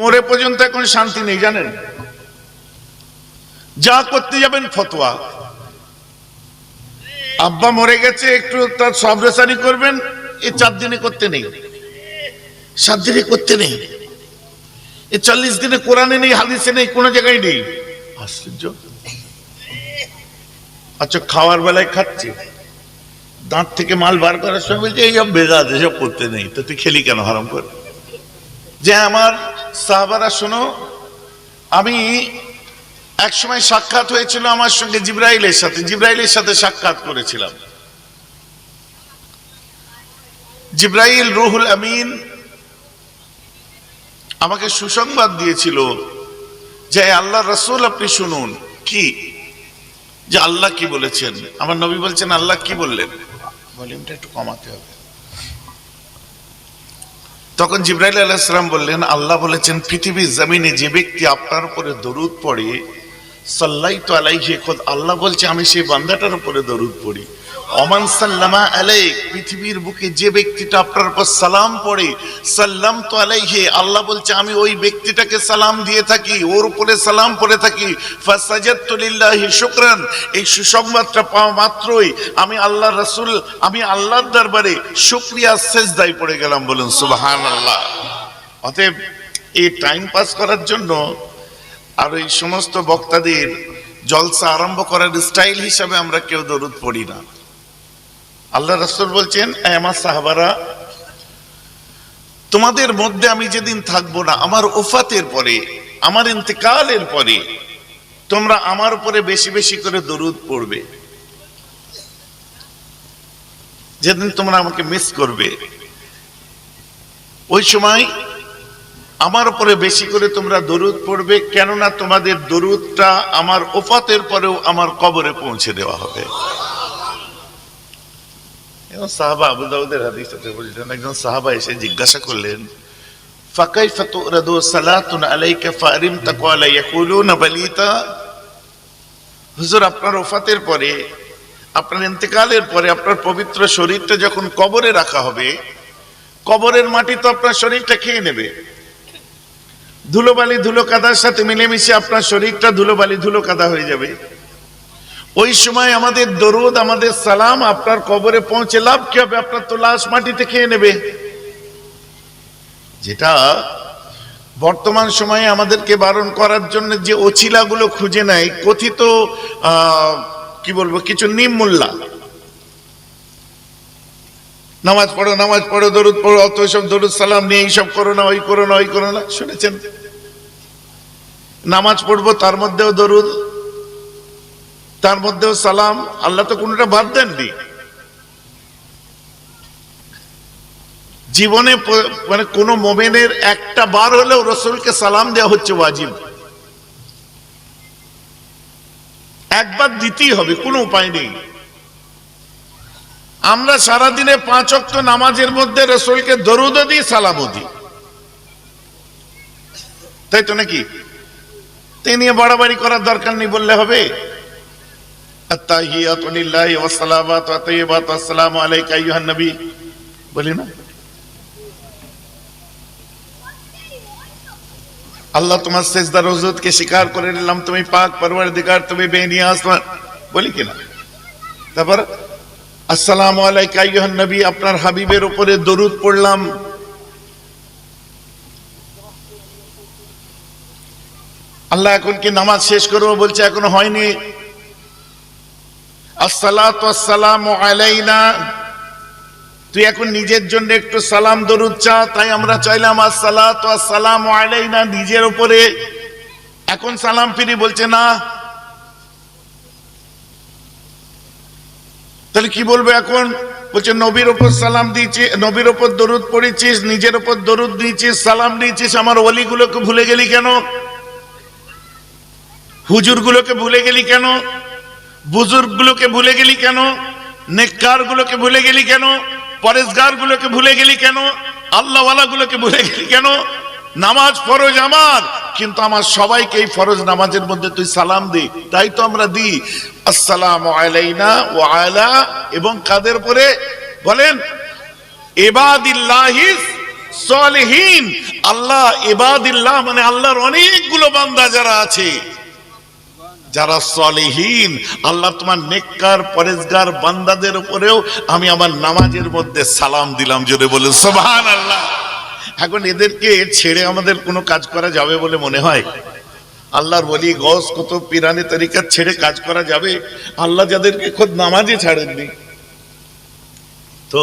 মরে পর্যন্ত এখন শান্তি নেই, জানেন? যা করতে যাবেন ফতোয়া। আব্বা মরে গেছে, একটু তার সবরেসারি করবেন এই চার দিনে করতে নেই। সাত দিনে করতে নেই। এ চল্লিশ দিনে কোরআনে নেই, হাদিসে নেই, কোনো জায়গায় নেই। আশ্চর্য। আচ্ছা খাওয়ার বেলায় খাচ্ছে। দাঁত থেকে মাল বার করার সময় বলছে এইসব বেজাত এসব করতে নেই। তো তুই খেলি কেন হারাম করে যে আমার সাহাবারা, শোনো, আমি এক সময় সাক্ষাৎ হয়েছিল আমার সঙ্গে জিব্রাইলের সাথে জিব্রাইলের সাথে সাক্ষাৎ করেছিলাম। জিব্রাইল রুহুল আমিন আমাকে সুসংবাদ দিয়েছিল যে আল্লাহ রসুল, আপনি শুনুন। কি? যে, আল্লাহ কি বলেছেন? আমার নবী বলছেন, আল্লাহ কি বললেন? ভলিউমটা একটু কমাতে হবে। তখন জিব্রাইল আলাইসালাম বললেন, আল্লাহ বলেছেন, পৃথিবীর জমিনে যে ব্যক্তি আপনার উপরে দরুদ পড়ে সাল্লাই তো আলাইহি, খোদ আল্লাহ বলছে, আমি সেই বান্দাটার উপরে দরুদ পড়ি। অমান সাল্লামা আলাই পৃথিবীর বুকে যে ব্যক্তিটা আপনার উপর সালাম পড়ে, সাল্লাম তো আলাইহি, আল্লাহ বলছে, আমি ওই ব্যক্তিটাকে সালাম দিয়ে থাকি, ওর উপরে সালাম পড়ে থাকি। ফাসাজাদতু লিল্লাহি শুকরান। এই সুসংবাদটা পাওয়া মাত্রই আমি আল্লাহ রাসূল, আমি আল্লাহর দরবারে শুকরিয়া সেজদায় পড়ে গেলাম বলুন, সুবহানাল্লাহ। অতএব এই টাইম পাস করার জন্য আর এই সমস্ত বক্তাদের জলসা আরম্ভ করার স্টাইল হিসাবে আমরা কেউ দরুদ পড়ি না। আল্লাহ রাসূল বলছেন আমার সাহাবারা, তোমাদের মধ্যে আমি যেদিন থাকব না, আমার ওফাতের পরে, আমার ইন্তেকালের পরে, তোমরা আমার উপরে বেশি বেশি করে দরুদ পড়বে। যেদিন তোমরা আমাকে মিস করবে, ওই সময় আমার উপরে বেশি করে তোমরা দরুদ পড়বে, কেননা তোমাদের দরুদটা আমার ওফাতের পরেও আমার কবরে পৌঁছে দেওয়া হবে। এবং সাহাবা আবু দাউদের হাদিস আছে, বলছেন, একজন সাহাবা এসে জিজ্ঞাসা করলেন তুরাদু সালাতুন আলাইকা ফারিম তাকওয়ালা ইয়াকুলুনা বালিতা? হুজুর, আপনার ওফাতের পরে, আপনার ইন্তেকালের পরে, আপনার পবিত্র শরীরটা যখন কবরে রাখা হবে, কবরের মাটি তো আপনার শরীরটা খেয়ে নেবে। ধুলোবালি ধুলো কাদার সাথে মিলেমিশে আপনার শরীরটা ধুলোবালি ধুলো কাদা হয়ে যাবে। ওই সময় আমাদের দরুদ, আমাদের সালাম, আপনার কবরে পৌঁছে লাভ কি হবে? আপনার তো লাশ মাটিতে খেয়ে নেবে। যেটা বর্তমান সময়ে আমাদেরকে বারণ করার জন্য যে অছিলাগুলো খুঁজে নেয়, কথিত কি বলব, কিছু নিমমূল্যা নামাজ পড়ো নামাজ পড়ো, দরুদ পড়ো, অত সব দরুদ সালাম নিয়ে এইসব করো না, ওই করো না, ওই করো না। শুনেছেন? নামাজ পড়ব, তার মধ্যেও দরুদ। তার মধ্যেও সালাম, আল্লাহ তো কোনটা বাদ দেননি। জীবনে মানে কোন মোমেনের একটা বার হলেও রসুলকে সালাম দেওয়া হচ্ছে ওয়াজিব। একবার দিতেই হবে, কোনো উপায় নেই। আমরা সারাদিনে পাঁচ অক্ট নামাজের মধ্যে রসুলকে দরুদও দিই, সালামও দিই। তাই তো নাকি? তাই নিয়ে বাড়াবাড়ি করার দরকার নেই বললে হবে? التحيات لله والصلوات والطيبات والسلام عليك ايها النبي বলি না আল্লাহ তোমার সেজদা রজতকে স্বীকার করে নিলাম তুমি পাক পরওয়ারদিগার তুমি বেনিয়াজ তোমার বলি কিনা তারপর আসসালামু আলাইকা আইয়ুহান নবী আপনার হাবিবের উপরে দরুদ পড়লাম আল্লাহ এখন কি নামাজ শেষ করবো বলছে এখনো হয়নি আসসালাতু তুই এখন নিজের জন্য একটু সালাম দরুদ চা, তাই আমরা চাইলাম আসসালামু আলাইনা নিজের উপরে। এখন সালাম ফিরি বলছে, না। তাহলে কি বলব এখন? বলছে, নবীর ওপর সালাম দিয়েছি, নবীর ওপর দরুদ পড়েছিস নিজের ওপর দরুদ দিয়েছিস, সালাম দিয়েছিস, আমার ওলিগুলোকে ভুলে গেলি কেন? হুজুরগুলোকে ভুলে গেলি কেন? বুজুর্গ গুলোকে ভুলে গেলি কেন? নেককার গুলোকে ভুলে গেলি কেন? পরেশগার গুলোকে ভুলে গেলি কেন? আল্লাহওয়ালা গুলোকে ভুলে গেলি কেন? নামাজ ফরজ আমার, কিন্তু আমার সবাইকে এই ফরজ নামাজের মধ্যে তুই সালাম দি, তাই তো আমরা দিই। আসসালাম আলাইনা ও আলা, এবং কাদের পরে বলেন এবাদিল্লাহিস সলিহীন। আল্লাহ ইবাদিল্লাহ মানে আল্লাহর অনেকগুলো বান্দা যারা আছে যারা সলিহীন, আল্লাহ তোমার নেককার, পরেজগার বান্দাদের উপরেও আমি আমার নামাজের মধ্যে সালাম দিলাম, জোরে বলে সোভান আল্লাহ এখন এদেরকে ছেড়ে আমাদের কোনো কাজ করা যাবে বলে মনে হয়? আল্লাহর বলি গস কত পিরানি তরিকার ছেড়ে কাজ করা যাবে? আল্লাহ যাদেরকে খোদ নামাজে ছাড়েননি। তো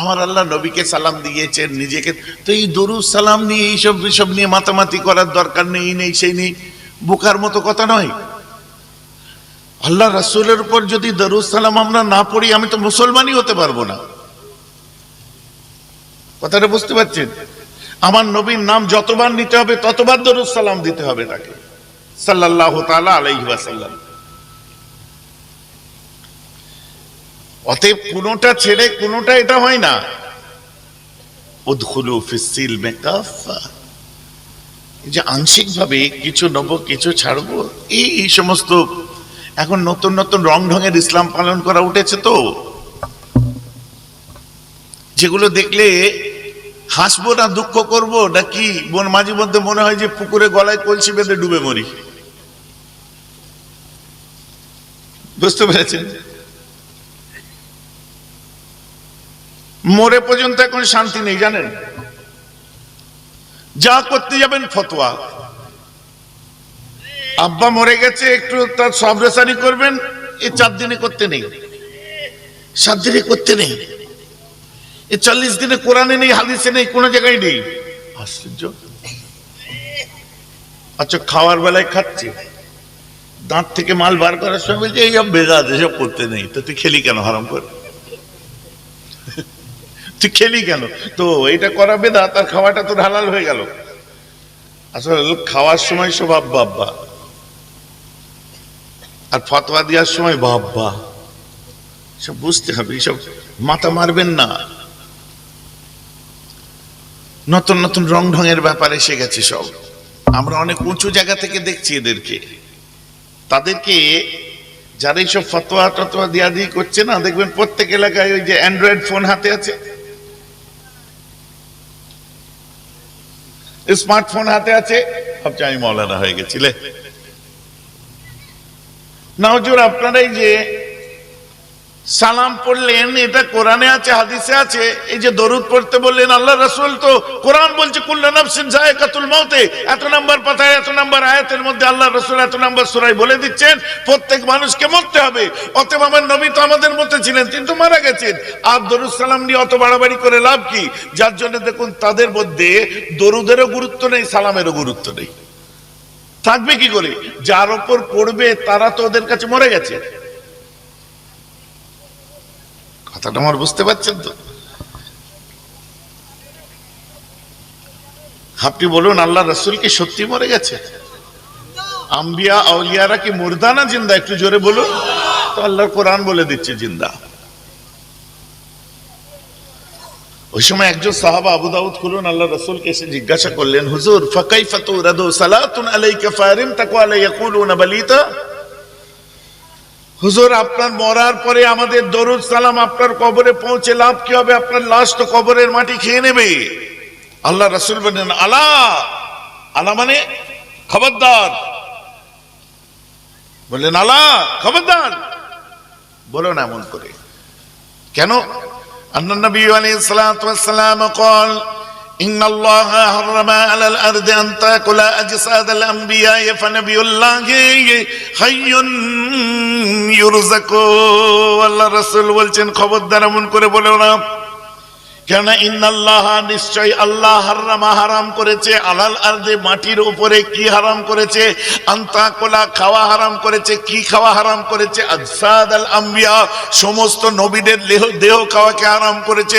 আমার আল্লাহ নবীকে সালাম দিয়েছেন, নিজেকে, তো এই দরুদ সালাম নিয়ে, এইসব বিষব নিয়ে মাতামাতি করার দরকার নেই নেই, সেই নেই। বোকার মতো কথা নয়। আল্লাহ রাসূলের উপর যদি দরুদ সালাম আমরা না পড়ি, আমি তো মুসলমানই হতে পারব না। কথাটা বুঝতে পারছেন? আমার নবীর নাম যতবার নিতে হবে, ততবার সালাম দিতে হবে তাকে। সাল্লাল্লাহু তাআলা আলাইহি অতএব কোনোটা ছেড়ে কোনোটা এটা হয় না। উদখুলু ফিসিল মেকাফা। যে আংশিক ভাবে কিছু নেব, কিছু ছাড়বো, এই এই সমস্ত এখন নতুন নতুন রং ঢঙের ইসলাম পালন করা উঠেছে তো। যেগুলো দেখলে হাসবো না, দুঃখ করব, নাকি বোন মাঝে মধ্যে মনে হয় যে পুকুরে গলায় কলসি বেঁধে ডুবে মরি। বুঝতে পেরেছেন? মরে পর্যন্ত এখন শান্তি নেই, জানেন? যা করতে যাবেন ফতোয়া। আব্বা মরে গেছে, একটু তার সবরেসারি করবেন, এ চার দিনে করতে নেই। সাত দিনে করতে নেই। এ চল্লিশ দিনে কোরআনে নেই, হাদিসে নেই, কোনো জায়গায় নেই। আশ্চর্য। আচ্ছা খাওয়ার বেলায় খাচ্ছে। দাঁত থেকে মাল বার করার সময় বলছে এইসব বেদাত এসব করতে নেই। তো তুই খেলি কেন হারাম করে তুই খেলি কেন? তো এটা করা বেদা তার খাওয়াটা তোর হালাল হয়ে গেল। আসলে খাওয়ার সময় সব আব্বা আব্বা আর ফতোয়া দেওয়ার সময় বাব্বা সব বুঝতে হবে, এইসব মাথা মারবেন না। নতুন নতুন রং ঢঙের ব্যাপার এসে গেছে সব। আমরা অনেক উঁচু জায়গা থেকে দেখছি এদেরকে। তাদেরকে যারা এইসব ফতোয়া টতোয়া দিয়া দিয়ে করছে না, দেখবেন প্রত্যেক এলাকায় ওই যে অ্যান্ড্রয়েড ফোন হাতে আছে। স্মার্টফোন হাতে আছে? ভাবছে আমি মৌলানা হয়ে গেছিলে না হুজুর আপনারাই যে সালাম পড়লেন, এটা কোরআনে আছে, হাদিসে আছে। এই যে দরুদ পড়তে বললেন, আল্লাহ রাসূল তো কোরআন বলছে, কুল্লু নাফসিন এত নাম্বার পাতায়, এত নাম্বার আয়াতের মধ্যে আল্লাহ রাসূল এত নাম্বার সূরায় বলে দিচ্ছেন, প্রত্যেক মানুষকে মরতে হবে। অতএব আমার নবী তো আমাদের মধ্যে ছিলেন, কিন্তু মারা গেছেন। আর দরুদ সালাম নিয়ে অত বাড়াবাড়ি করে লাভ কি? যার জন্য দেখুন, তাদের মধ্যে দরুদেরও গুরুত্ব নেই, সালামেরও গুরুত্ব নেই। থাকবে কি করে? যার ওপর পড়বে, তারা তো ওদের কাছে মরে গেছে। কথাটা আমার বুঝতে পারছেন তো? আপনি বলুন, আল্লাহ রসুল কি সত্যি মরে গেছে? আম্বিয়া, আউলিয়ারা কি মুর্দা না জিন্দা? একটু জোরে বলুন। তো আল্লাহর কোরআন বলে দিচ্ছে, জিন্দা। ওই সময় একজন সাহাবা আবু দাউদ খুলুন আল্লাহ রসুলকে এসে জিজ্ঞাসা করলেন, হুজুর ফাকাই ফাতু রাদু সালাতুন আলাইকা ফারিম তাকু আলাই ইয়াকুলুনা বালিতা? হুজুর, আপনার মরার পরে আমাদের দরুদ সালাম আপনার কবরে পৌঁছে লাভ কি হবে? আপনার লাস্ট কবরের মাটি খেয়ে নেবে। আল্লাহ রাসুল বলেন আলা। আলা মানে খবরদার। বললেন, আলা, খবরদার। বলো না এমন করে। কেন? আন্নানবী আলাইহিস সালাতু ওয়াস সালাম কল إن الله حرم على الأرض أن تأكل أجساد الأنبياء فنبي الله حي يرزق والله رسول বলছেন খবরদার এমন করে বলো না কেন ইন্নাল্লাহ নিশ্চয় আল্লাহ হারামা, হারাম করেছে। আলাল আর্দে মাটির উপরে কি হারাম করেছে? আন্তা কোলা খাওয়া হারাম করেছে, কি খাওয়া হারাম করেছে? আজসাদ আল আম্বিয়া, সমস্ত নবীদের দেহ দেহ খাওয়াকে হারাম করেছে।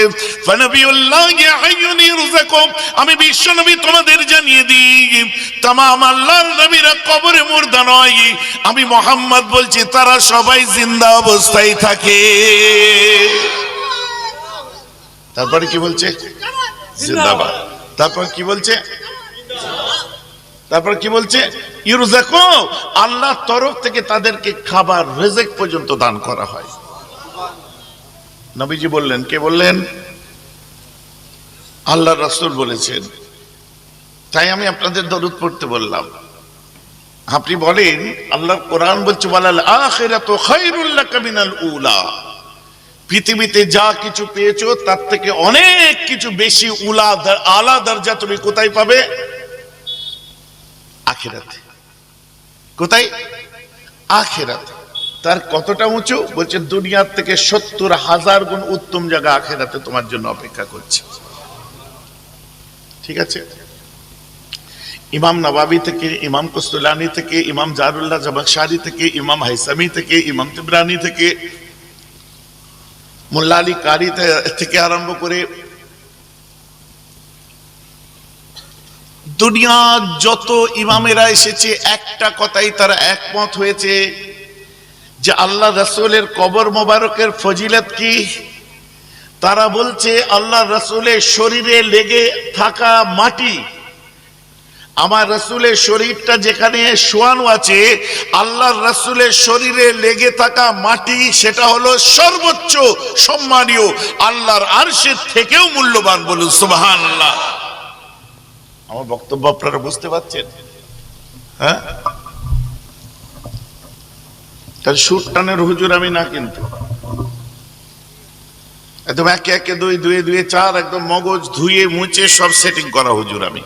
আমি বিশ্ব নবী তোমাদের জানিয়ে দিই, তামাম আল্লাহর নবীরা কবরে মুর্দা নয়। আমি মোহাম্মদ বলছি, তারা সবাই জিন্দা অবস্থায় থাকে। তারপরে কি বলছে? জিন্দাবাদ। তারপর কি বলছে? তারপর কি বলছে? ইউরুজাকো আল্লাহ তরফ থেকে তাদেরকে খাবার, রেজেক পর্যন্ত দান করা হয়। নবীজি বললেন, কে বললেন? আল্লাহ রসুল বলেছেন। তাই আমি আপনাদের দরুদ পড়তে বললাম। আপনি বলেন আল্লাহ কোরআন বলছে বলাল আখিরাতু খায়রুল লাকা মিনাল উলা। পৃথিবীতে যা কিছু পেয়েছ, তার থেকে অনেক কিছু বেশি উলা আলা দরজা তুমি কোথায় পাবে? আখিরাতে। কোথায়? আখিরাতে। তার কতটা উঁচু? বলছে, দুনিয়ার থেকে সত্তর হাজার গুণ উত্তম জায়গা আখেরাতে তোমার জন্য অপেক্ষা করছে। ঠিক আছে? ইমাম নবাবি থেকে, ইমাম কুস্তুলানি থেকে, ইমাম জারুল্লাহ জবাকশারি থেকে, ইমাম হাইসামি থেকে, ইমাম তিবরানি থেকে মোল্লা আলী কারি থেকে আরম্ভ করে দুনিয়ার যত ইমামেরা এসেছে, একটা কথাই তারা একমত হয়েছে যে আল্লাহ রসুলের কবর মোবারকের ফজিলত কি? তারা বলছে, আল্লাহ রসুলের শরীরে লেগে থাকা মাটি আমার রসুলের শরীরটা যেখানে শোয়ানো আছে, আল্লাহর রসুলের শরীরে লেগে থাকা মাটি, সেটা হলো সর্বোচ্চ সম্মানীয়, আল্লাহর আরশের থেকেও মূল্যবান বলুন সুবাহান আল্লাহ আমার বক্তব্য আপনারা বুঝতে পারছেন? হ্যাঁ? তাহলে সুর টানের হুজুর আমি না কিন্তু। একদম একে একে দুই দুয়ে দুয়ে চার, একদম মগজ ধুয়ে মুছে সব সেটিং করা হুজুর আমি।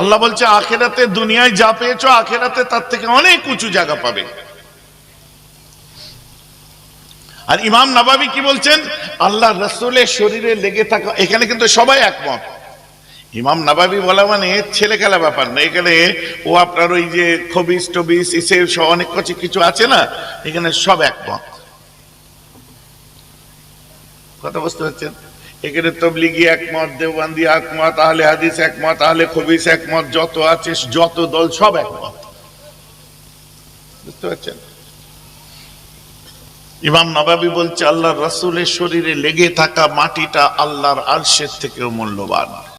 আল্লাহ বলছে, আখেরাতে দুনিয়ায় যা পেয়েছ, আখেরাতে তার থেকে অনেক উঁচু জায়গা পাবে। আর ইমাম নবাবী কি বলছেন? আল্লাহ রসুলের শরীরে লেগে থাকা এখানে কিন্তু সবাই একমত। ইমাম নবাবী বলা মানে ছেলে খেলা ব্যাপার না। এখানে ও আপনার ওই যে খবিস টবিস সব অনেক কিছু কিছু আছে না? এখানে সব একমত। কথা বুঝতে পারছেন? এখানে তবলিগি একমত, দেওবান্দি একমত, আহলে হাদিস একমত, আহলে খবিস একমত, যত আছে যত দল সব একমত। বুঝতে পারছেন? ইমাম নবাবি বলছে, আল্লাহর রসুলের শরীরে লেগে থাকা মাটিটা আল্লাহর আলসের থেকেও মূল্যবান।